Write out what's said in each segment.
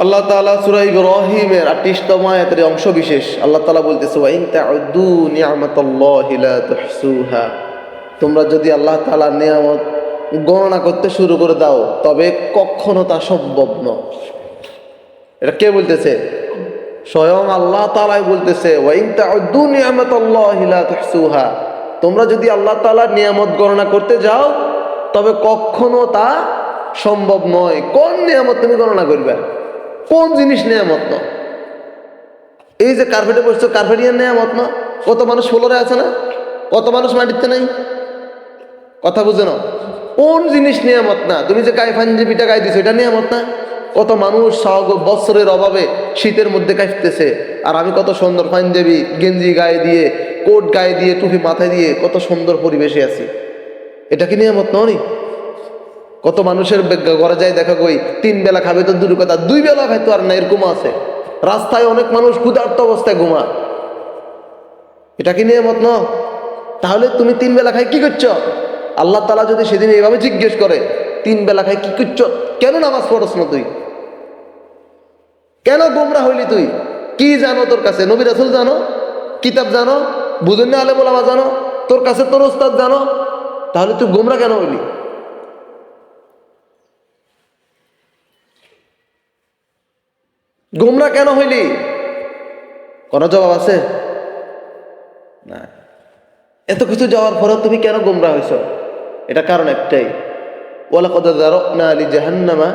আল্লাহ তাআলা সূরা ইব্রাহিমের 28তম আয়াতের অংশ বিশেষ। আল্লাহ তাআলা বলতেছে ওয়া ইন তাউদ্দু নি'মাতাল্লাহি লা তুহসুহা। তোমরা যদি আল্লাহ তাআলার নিয়ামত গণনা করতে শুরু করে দাও, তবে কখনো তা সম্ভব নয়। এটা কে বলতেছে? স্বয়ং আল্লাহ তাআলাই বলতেছে ওয়া ইন তাউদ্দু নি'মাতাল্লাহি লা তুহসুহা। তোমরা যদি আল্লাহ তাআলার নিয়ামত গণনা করতে যাও, তবে কখনো তা সম্ভব নয়। কোন নিয়ামত তুমি গণনা করবে? কোন জিনিস নিয়ামত না? এই যে কার্পেটে বসছো কার্পেটিয়ার নিয়ামত না? কত মানুষ ফ্লোরে আছে না? কত মানুষ মাটিতে নাই? কথা বুঝে না। কোন জিনিস নিয়ামত না? তুমি যে গায়ে পাঞ্জাবিটা গায়ে দিছো এটা নিয়ামত না? কত মানুষ সব বৎসরের অভাবে শীতের মধ্যে কাঁপতেছে আর আমি কত সুন্দর পাঞ্জাবি, গেঞ্জি গায়ে দিয়ে, কোট গায়ে দিয়ে, টুপি মাথায় দিয়ে কত সুন্দর পরিবেশে আছি। এটা কি নিয়ামত নয় কত মানুষের ঘরে যায়, দেখা কই, তিন বেলা খাবে তো দূর কথা, দুই বেলা খাইতো আর না এরকম আছে। রাস্তায় অনেক মানুষ ক্ষুধার্ত অবস্থায় ঘুমা এটা কি নিয়ে মত ন? তাহলে তুমি তিন বেলা খাই কি করছ? আল্লাহ তালা যদি সেদিন এইভাবে জিজ্ঞেস করে, তিন বেলা খাই কি করছ? কেন নামাজ পড়স না তুই? কেন গোমরা হইলি তুই? কি জানো তোর কাছে? নবী রাসুল জানো? কিতাব জানো? বুঝুন আলে বলামা জানো? তোর কাছে তোর ওস্তাদ জানো? তাহলে তুই গোমরা কেন হইলি? গোমরা কেন হইলি? কোনো জবাব আছে? না। এত কিছু যাওয়ার পরে তুমি কেন গোমরা হয়েছ এটা কারণ একটাই। ওয়ালাকাদ যারানা লি জাহান্নামা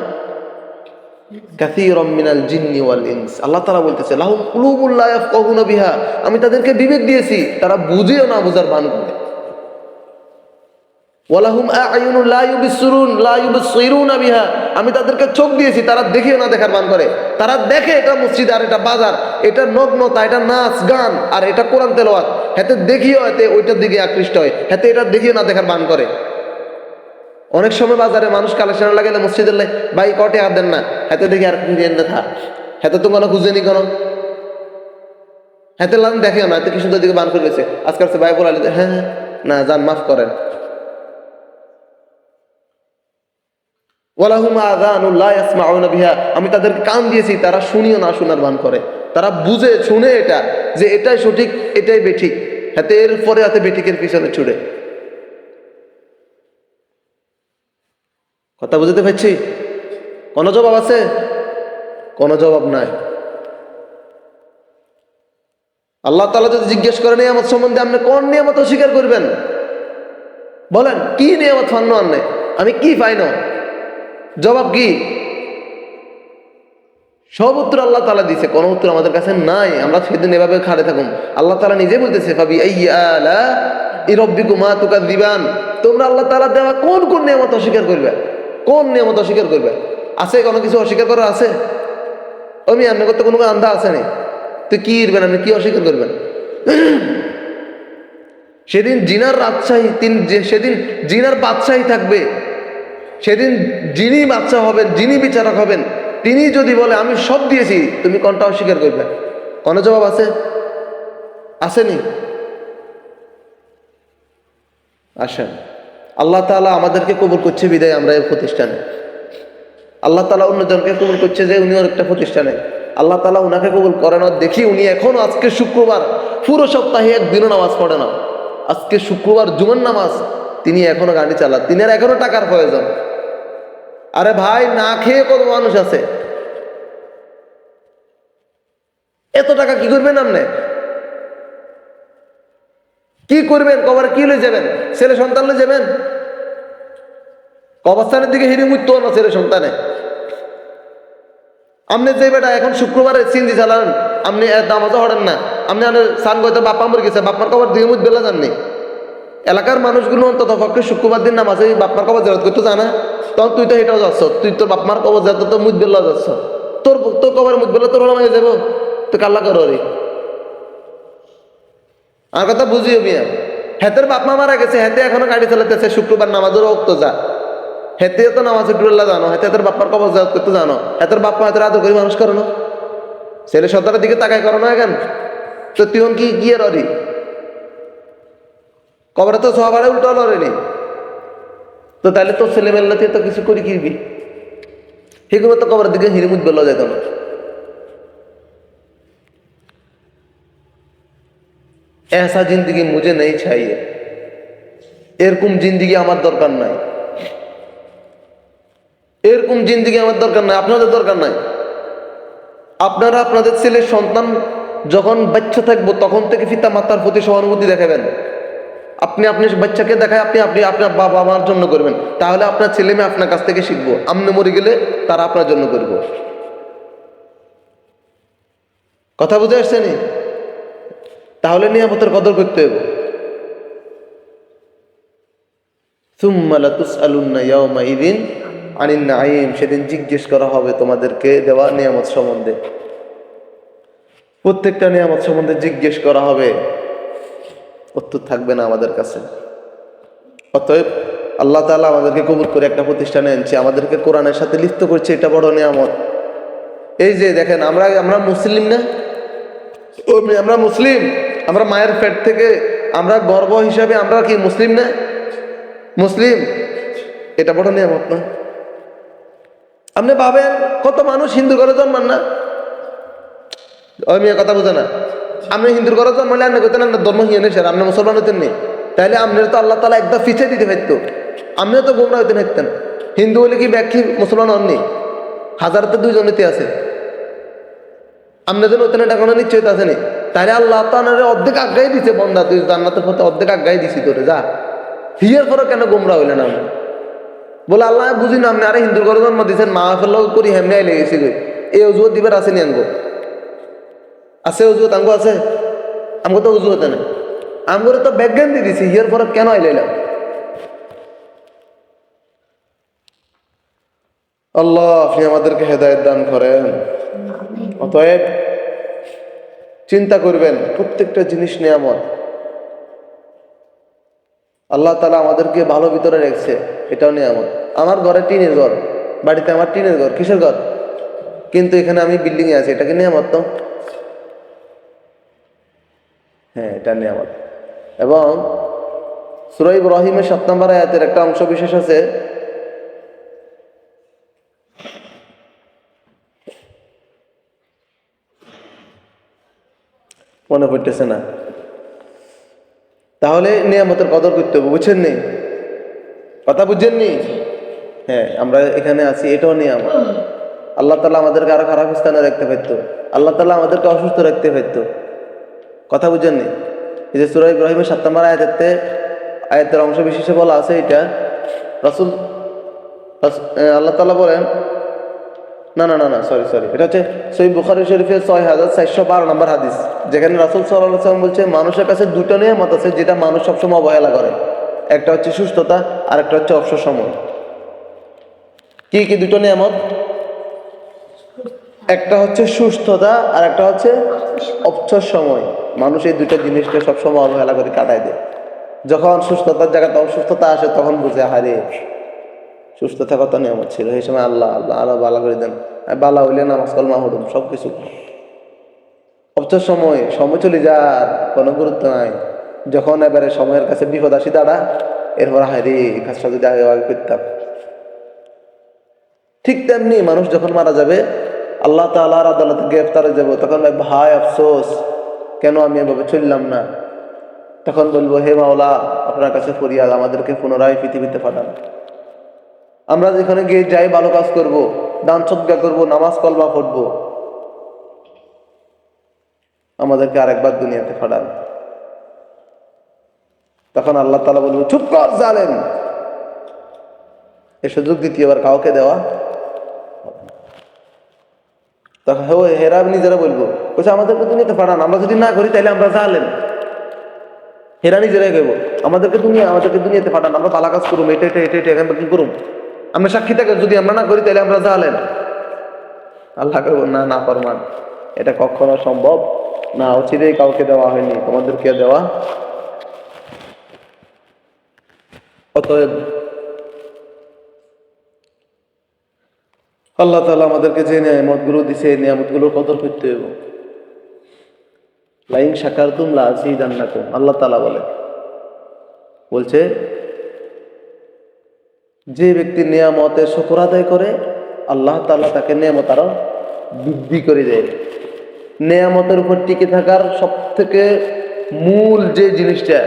কাসীরাম মিনাল জিন্নি ওয়াল আল্লাহ তাআলা বলতেছে, লাহুম কুলুবুল লা ইয়াফকাহুনা বিহা। আমি তাদেরকে বিবেক দিয়েছি, তারা বুঝেও না বুঝার ভান করে। আমি তাদেরকে চোখ দিয়েছি, তারা দেখেও না দেখার ভান করে তারা দেখে এটা মসজিদ আর এটা বাজার, এটা নগ্নতা, এটা নাচ গান, আর এটা কোরআন তেলাওয়াত। হাতে দেখিও এতে ওইটার দিকে আকৃষ্ট হয়। হাতে এটা দেখিও না দেখার ভান করে। অনেক সময় বাজারে মানুষ কালেকশন লাগাইলে মসজিদের ভাই, কটে আর দেন না। হাতে দেখি আর থা হাতে তো কোনো খুঁজে নি কোনো। হাতে লান দেখেও না, হাতে কি সুন্দর দিকে বান করে আজকাল সে ভাই বলালে হ্যাঁ হ্যাঁ না, যান, মাফ করেন। আমি তাদের কান দিয়েছি, তারা শুনিও না, শোনার ভান করে। তারা বুঝে, শুনে এটা, যে এটাই সঠিক, এটাই বেঠিক। হাতে এর পরে হাতে বেঠিকের পিছনে ছুড়ে। কথা বুঝতে পারছি? কোনো জবাব আছে? কোনো জবাব নাই। আল্লাহ তালা যদি জিজ্ঞেস করেন নিয়ামত সম্বন্ধে আপনি কোন নিয়ামত অস্বীকার করবেন? বলেন, কি নিয়ামত ফান্ন আনে আমি কি পাই না জবাব কি? সব উত্তর আল্লাহ তালা দিছে, কোনো উত্তর আমাদের কাছে নাই, আমরা সেদিন এভাবে খাড়ে থাকুন। আল্লাহ তালা নিজে বলতেছে ভাবি আলা ইরব্বিকুমা তুকা দিবান তোমরা আল্লাহ তালা দেওয়া কোন কোন নিয়ামত অস্বীকার করবে? কোন নিয়ামত অস্বীকার করবে? আছে কোনো কিছু অস্বীকার করার আছে? আমি আপনার করতে কোনো আন্ধা আছে নি? তুই কি ইরবেন, আপনি কি অস্বীকার করবেন? সেদিন জিনার রাজশাহী, তিন সেদিন জিনার বাদশাহী থাকবে সেদিন যিনি বাচ্চা হবেন, যিনি বিচারক হবেন, তিনি যদি বলে, আমি সব দিয়েছি, তুমি কোনটা অস্বীকার করবে কোনো জবাব আছে? আসেনি? আসেন। আল্লাহ তাআলা আমাদেরকে কবুল করছে বিদায় আমরা এই প্রতিষ্ঠানে। আল্লাহ তালা অন্যজনকে কবুল করছে যে উনি একটা প্রতিষ্ঠানে। আল্লাহ তালা উনাকে কবুল করে না, দেখি উনি এখনও আজকে শুক্রবার, পুরো সপ্তাহে একদিনও নামাজ পড়ে না। আজকে শুক্রবার জুমার নামাজ, তিনি এখনও গাড়ি চালান। তিনি আর এখনও টাকার প্রয়োজন। আরে ভাই, না খেয়ে কত মানুষ আছে? এত টাকা কি করবেন আপনি? কি করবেন? কবার কি লয়ে যাবেন? ছেলে সন্তান লয়ে যাবেন? কবরস্থানের দিকে হিরে মুত্ত না ছেলে সন্তানে? আপনি যে বেটা, এখন শুক্রবারে সিনজি চালান, আপনি দামাজও হরেন না। আপনি সান গইতে বাপ্পা মরে গেছে বাপ্পার কবর দিকে মুত বেলা জাননি এলাকার মানুষগুলো অন্তত পক্ষে শুক্রবার দিন নামাজে বাপ্পার কবর জেরত করতে জানা। তখন তুই তো এটাও যাচ্ছ, তুই তোর বাপমার কবর জেরত তো মুত বেলা যাচ্ছ। তোর তোর কবর মুত বেলা তোর হয়ে যাব? তো কাল্লা করো রে আর কথা বুঝিও মিয়া হেতের বাপ মা মারা গেছে হেতে এখনও গাড়ি চালাতেছে শুক্রবার নামাজের রক্ত যা। হেতে তো নামাজ ডুল্লা জানো হেতে তোর বাপ্পার কবর জাত করতে জানো। হেতের বাপ মা হেতের আদর করে মানুষ করো না। ছেলে সন্তানের দিকে তাকাই করো না এখন তো তুই কি গিয়ে ররি কবরে তো সহবারে উল্টো লড়ে নেই তো তাহলে তোর ছেলেমেলা তো কিছু করি কিনবি সেগুলো তো কবরের দিকে হিরিমুদ বেলা যেত তোমার। এসা জিন্দিগি মুজে নেই ছাইয়ে। এরকম জিন্দিগি আমার দরকার নাই। এরকম জিন্দিগি আমার দরকার নাই, আপনাদের দরকার নাই। আপনারা আপনাদের ছেলে সন্তান যখন বাচ্চা থাকব, তখন থেকে পিতা মাতার প্রতি সহানুভূতি দেখাবেন। আপনি আপনি বাচ্চাকে দেখায় আপনি আপনি আপনার বাবা মার জন্য করবেন। তাহলে আপনার ছেলে মেয়ে আপনার কাছ থেকে শিখব। আপনি মরে গেলে তারা আপনার জন্য করব। কথা বুঝে আসছে নি? তাহলে নিয়ামতের কদর করতে হবে সেদিন জিজ্ঞেস করা হবে তোমাদেরকে দেওয়া নিয়ামত সম্বন্ধে। প্রত্যেকটা নিয়ামত সম্বন্ধে জিজ্ঞেস করা হবে। উত্তর থাকবে না আমাদের কাছে। অতএব আল্লাহ তাআলা আমাদেরকে কবুল করে একটা প্রতিষ্ঠানে এনেছে আমাদেরকে কোরআনের সাথে লিপ্ত করছে, এটা বড় নিয়ামত। এই যে দেখেন, আমরা আমরা মুসলিম না? আমরা মুসলিম। আমরা মায়ের পেট থেকে, আমরা গর্ব হিসাবে আমরা কি মুসলিম না? মুসলিম। এটা বড় নিয়ামত না? আপনি ভাবেন, কত মানুষ হিন্দু ঘরে জন্মান না? মেয়ে কথা বুঝে না। আপনি হিন্দুর ঘরে জন্মালে আপনি কইতেন আপনার ধর্ম হিয়ে স্যার আপনি মুসলমান হতেন নি? তাহলে আপনার তো আল্লাহ তালা একদম পিছিয়ে দিতে পারতো। আপনিও তো গোমরা হইতে থাকতেন। হিন্দু হলে কি ব্যাখ্যি মুসলমান হননি হাজারতে দুইজনেতে আছে। আপনাদের ওখানে টাকা নিশ্চয়তা আছে নি তাহলে আল্লাহ তাহলে অর্ধেক আজ্ঞাই দিছে বন্ধা তুই জান্নাতের পথে অর্ধেক আজ্ঞাই দিছি তোরে, যা। হিয়ার পরে কেন গোমরা হইলেন আপনি বলে, আল্লাহ বুঝি না আপনি আরে হিন্দুর ঘরে জন্ম দিয়েছেন মা ফেল করি হেমনে আইলে গেছি এই অজুত দিবার আছে নি আঙ্গো। আছে অজুত আঙ্গো আছে? আমগো তো অজুত না আমগরে তো ব্যাজ্ঞান দিয়ে দিছি হিয়ার পরে কেন আইলাইলাম আল্লাহ আপনি আমাদেরকে হেদায়ত দান করেন। অতএব চিন্তা করবেন প্রত্যেকটা জিনিস নিয়ামত। আল্লাহ তালা আমাদেরকে ভালো ভিতরে রেখেছে এটাও নিয়ামত। আমার ঘরে টিনের ঘর বাড়িতে আমার টিনের ঘর কিসের ঘর? কিন্তু এখানে আমি বিল্ডিংয়ে আছি এটা কি নিয়ামত তো? হ্যাঁ এটা নিয়ামত। এবং সুরাই ইব্রাহিমের সাত নম্বর আয়াতের একটা অংশ বিশেষ আছে। মনে পড়তেছে না। তাহলে নিয়ামতের কদর করতে হবে, বুঝছেন নি? কথা বুঝছেননি হ্যাঁ আমরা এখানে আছি, এটাও নিয়ামত। আল্লাহ তালা আমাদেরকে আরও খারাপ স্থানে রাখতে পারতো। আল্লাহ তালা আমাদেরকে অসুস্থ রাখতে পারতো। কথা বুঝছেননি এই যে সুরাই ইব্রাহিমের সাত নম্বর আয়াতেতে আয়াতের অংশ বিশেষে বলা আছে এটা। রাসুল, রাস- আল্লাহ তালা বলেন, না না না না সরি সরি এটা হচ্ছে সই বুখারি শরীফের ছয় হাজার চারশো বারো নম্বর হাদিস, যেখানে রাসুল সাল্লাম বলছে, মানুষের কাছে দুটো নিয়ামত আছে যেটা মানুষ সবসময় অবহেলা করে। একটা হচ্ছে সুস্থতা, আর একটা হচ্ছে অবসর সময় কি কি দুটো নিয়ামত? একটা হচ্ছে সুস্থতা, আর একটা হচ্ছে অবসর সময় মানুষ এই দুটো জিনিসকে সবসময় অবহেলা করে কাটায় দেয়। যখন সুস্থতার জায়গাতে অসুস্থতা আসে, তখন বুঝে হারে সুস্থতা কত নিয়ামত ছিল। এই সময় আল্লাহ আল্লাহ আল্লাহ বালা করে দেন। বালা হইলে নামাজ কলমা হরুম সব কিছু অবসর সময় সময় চলে যার কোনো গুরুত্ব নাই। যখন এবারে সময়ের কাছে বিপদ আসি, দাঁড়া, এরপর রে এই কাজটা যদি আগে আগে করতাম। ঠিক তেমনি মানুষ যখন মারা যাবে, আল্লাহ তালার আদালতে গ্রেফতারে যাব, তখন ভাই, আফসোস কেন আমি এভাবে চললাম না? তখন বলব, হে মাওলা, আপনার কাছে ফরিয়াদ আমাদেরকে পুনরায় পৃথিবীতে পাঠান। আমরা যেখানে গিয়ে যাই, ভালো কাজ করব, দান সদ্গা করব, নামাজ কলমা পড়ব। আমাদেরকে আরেকবার দুনিয়াতে পাঠান। তখন আল্লাহ তালা বলব, চুপ কর জালেন এ সুযোগ দ্বিতীয়বার কাউকে দেওয়া তখন হেরা নিজেরা বলব বলছে আমাদেরকে দুনিয়াতে পাঠান আমরা যদি না করি তাহলে আমরা জালেন হেরা নিজেরাই কইব, আমাদেরকে দুনিয়া আমাদেরকে দুনিয়াতে পাঠান, আমরা পালা কাজ করুম, এটা এটা এটা এটা থেকে করুম? আমরা সাক্ষী থাকে, যদি আমরা না করি তাহলে আমরা জালেন আল্লাহ কইব, না না, ফরমান, এটা কখনো সম্ভব না অচিরেই কাউকে দেওয়া হয়নি, তোমাদেরকে দেওয়া। অতএব আল্লাহ তালা আমাদেরকে যে নিয়ামতগুলো দিছে, এই নিয়ামতগুলোর কদর করতে হবে লাইন শাকার তুম লাসি জান্নাতুম আল্লাহ তালা বলে। বলছে, যে ব্যক্তি নিয়ামতের শকর আদায় করে, আল্লাহ তালা তাকে নিয়ামত আরও বৃদ্ধি করে দেয়। নিয়ামতের উপর টিকে থাকার সব থেকে মূল যে জিনিসটা,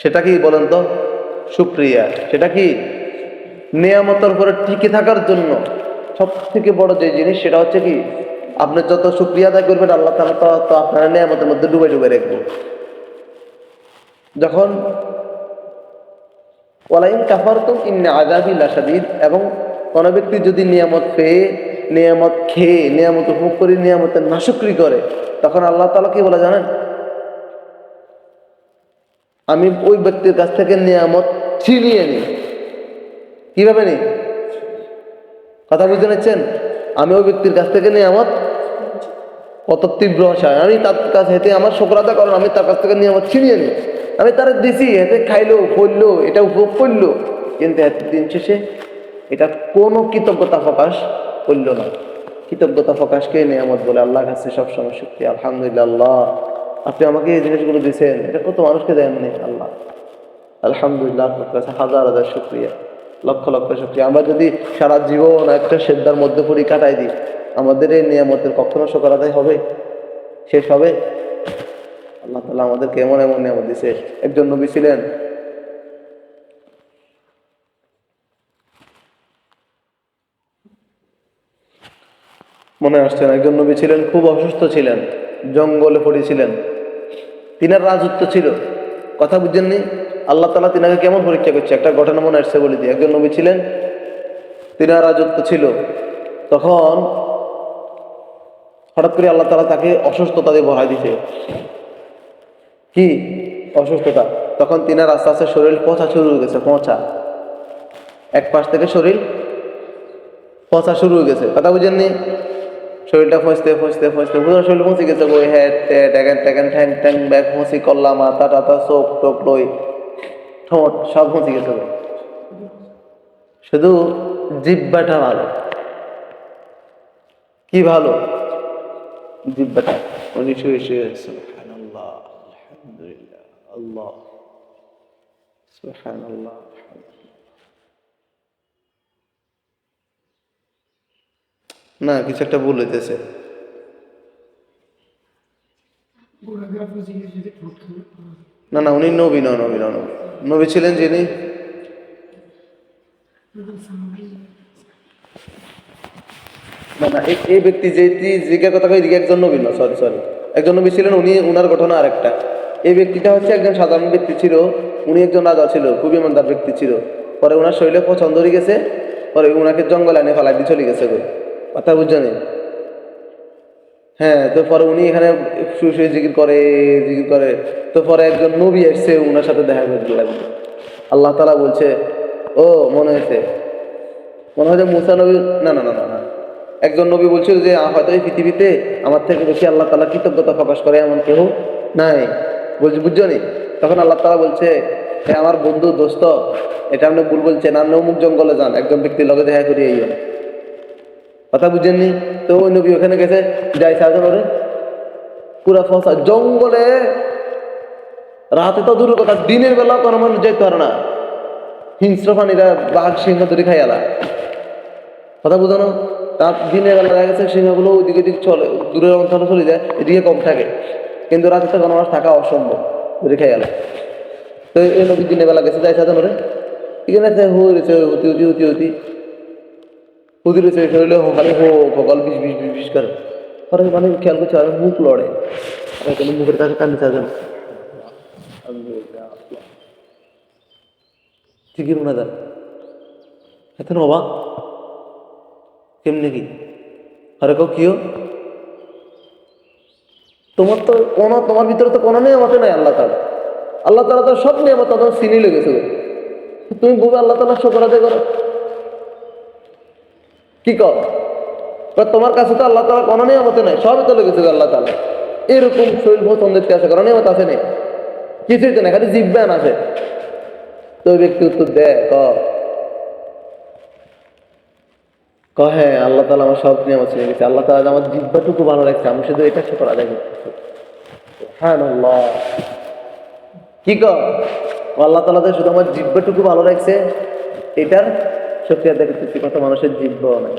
সেটা কি বলেন তো? সুপ্রিয়া সেটা কি? নিয়ামতের উপরে টিকে থাকার জন্য সব থেকে বড় যে জিনিস সেটা হচ্ছে কি, আপনি যত সুক্রিয়া আদায় করবেন, আল্লাহ তালা তো তো আপনার নিয়ামতের মধ্যে ডুবে ডুবে রাখব। যখন ওয়ালাইন কাফারতুম ইন্না আযাবি লাশাদীদ, এবং কোন ব্যক্তি যদি নিয়ামত পেয়ে, নিয়ামত খেয়ে, নিয়ামত উপভোগ করে, নিয়ামতের নাশুকরি করে, তখন আল্লাহ তালা কি বলে জানেন? আমি ওই ব্যক্তির কাছ থেকে নিয়ামত ছিনিয়ে নিই। কীভাবে নিই? কথা বুঝতে নিচ্ছেন আমি ওই ব্যক্তির কাছ থেকে নিয়ামত? কত তীব্র আশায়। আমি তার কাছ হেতে আমার শোকরাদা করেন আমি তার কাছ থেকে নিয়ামত ছিনিয়ে নিই। আমি তার দিছি হেতে খাইলো, পড়ল, এটা উপভোগ করল। কিন্তু দিন শেষে এটা কোনো কৃতজ্ঞতা প্রকাশ করল না। কৃতজ্ঞতা প্রকাশকে নিয়ামত বলে আল্লাহ কাছে সবসময় সত্যি আলহামদুলিল্লাহ। আপনি আমাকে এই জিনিসগুলো দিয়েছেন। এটা কত মানুষকে দেননি আল্লাহ। আলহামদুলিল্লাহ, আপনার কাছে হাজার হাজার শুক্রিয়া। লক্ষ লক্ষ শুক্রিয়া আমরা যদি সারা জীবন একটা সেদ্ধার মধ্যে পড়ি, কাটাই দিই, আমাদের এই নিয়ামতের কখনো শোকর হবে? শেষ হবে? আল্লাহ তালা আমাদেরকে এমন এমন নিয়ামত দিছে একজন নবী ছিলেন। মনে আসছে না, একজন নবী ছিলেন, খুব অসুস্থ ছিলেন, জঙ্গলে পড়েছিলেন। তিনার রাজত্ব ছিল। কথা বুঝছেননি আল্লাহ তালা তিনাকে কেমন পরীক্ষা করছে? একটা ঘটনা মনে আসছে বলে দিই। একজন নবী ছিলেন, তিনার রাজত্ব ছিল। তখন হঠাৎ করে আল্লাহ তালা তাকে অসুস্থতা দিয়ে ভরাই দিছে। কি? অসুস্থতা। তখন তিনার আস্তে আস্তে শরীর পচা শুরু হয়ে গেছে, পচা। এক পাশ থেকে শরীর পচা শুরু হয়ে গেছে। কথা বুঝেননি? শরীরটা ফসতে ফসতে ফসতে, পুরো শরীর পৌঁছে গেছে। বই হেড ট্যাগেন ট্যাগেন ঠ্যাং ঠ্যাং, ব্যাগ ফসি কল্লা, মাথা টাথা, চোখ টোক লই। ঠোঁট সব পৌঁছে গেছে শুধু জিব্বাটা ভালো। কি ভালো? জিব্বাটা। উনি শুয়ে শুয়ে সুবহানাল্লাহ আলহামদুলিল্লাহ আল্লাহ। না কিছু একটা ভুল হইতেছে। না না উনি নবী নয় নবী নয় নবী ছিলেন যিনি? না না, এই- ব্যক্তি যে জিজ্ঞাসা কথা কই, একজন নবী না সরি সরি একজন নবী ছিলেন, উনি উনার ঘটনা আরেকটা। এই ব্যক্তিটা হচ্ছে একজন সাধারণ ব্যক্তি ছিল, উনি একজন রাজা ছিল, খুবই ইমানদার ব্যক্তি ছিল। পরে ওনার শরীরে পছন্দ হয়ে গেছে, পরে উনাকে জঙ্গলে এনে ফেলাই দিয়ে চলে গেছে কথা বুঝছেন? হ্যাঁ তো পরে উনি এখানে শুয়ে শুয়ে জিকির করে জিকির করে। তো পরে একজন নবী এসছে, উনার সাথে দেখা করতে লাগবে আল্লাহ তালা বলছে, ও, মনে হয়েছে, মনে হয় যে মুসা নবী, না না না না একজন নবী বলছিল যে হয়তো এই পৃথিবীতে আমার থেকে বেশি আল্লাহ তালা কৃতজ্ঞতা প্রকাশ করে এমন কেউ নাই। বলছি, বুঝছ নি? তখন আল্লাহ তালা বলছে, হে আমার বন্ধু, দোস্ত, এটা আপনি ভুল বলছেন। আপনি অমুক জঙ্গলে যান, একজন ব্যক্তির লগে দেখা করিয়ে কথা বুঝেননি? তো ওই নবী ওখানে গেছে? যাই, সাহায্য করে। পুরা ফসা জঙ্গলে। রাতে তো দূরের কথা, দিনের বেলা কোনো মানুষ যেতে পারে না। হিংস্র প্রাণীরা বাঘ, সিংহ ধরে খাই আলা কথা বুঝানো? তার দিনের বেলা দেখা গেছে, সিংহগুলো ওইদিক ওইদিক চলে, দূরের অঞ্চলে চলে যায়, এদিকে কম থাকে। কিন্তু রাতে তো কোনো মানুষ থাকা অসম্ভব ধরে খাই আলা তো এই নবী দিনের বেলা গেছে, যাই করে। এখানে হু রয়েছে অতি অতি অতি অতি। অতি রয়েছে শরীরে হো হো কপাল বিষ বিষ বিষ বিষ করে। পরে মানে খেয়াল করছে, আর মুখ লড়ে। আর কোনো মুখের কাছে কান্দি সাজন ঠিকই মনে দেন এত অবাক? কেমনি কি? আরে কেউ কিও তোমার তো কোনো, তোমার ভিতরে তো কোনো নিয়ামতে নাই আল্লাহ তালা আল্লাহ তালা তো সব নিয়ামত তোমার চিনি লেগেছে। তুমি বলবে আল্লাহ তালা শোকর আদায় করো। কর? তোমার কাছে তো আল্লাহ তালা কোনো নিয়ামতে নাই, সবই তো লেগেছে আল্লাহ তালা এরকম শরীর পছন্দ দেখতে আছে কারণ নিয়ামত আছে নেই কিছুই তো না খালি জিব্বান আছে তো ব্যক্তি উত্তর দেয়, ক। হ্যাঁ আল্লাহ তালা আমার সব নিয়ম আছে গেছে আল্লাহ তালা আমার জিব্বাটুকু ভালো লাগছে আমি শুধু এটা শুকর আদায় করতেছি হ্যাঁ কি কর আল্লাহ তালা শুধু আমার জিব্বাটুকু ভালো লাগছে এটার শক্তি দেখতেছি কত মানুষের জীব্য নাই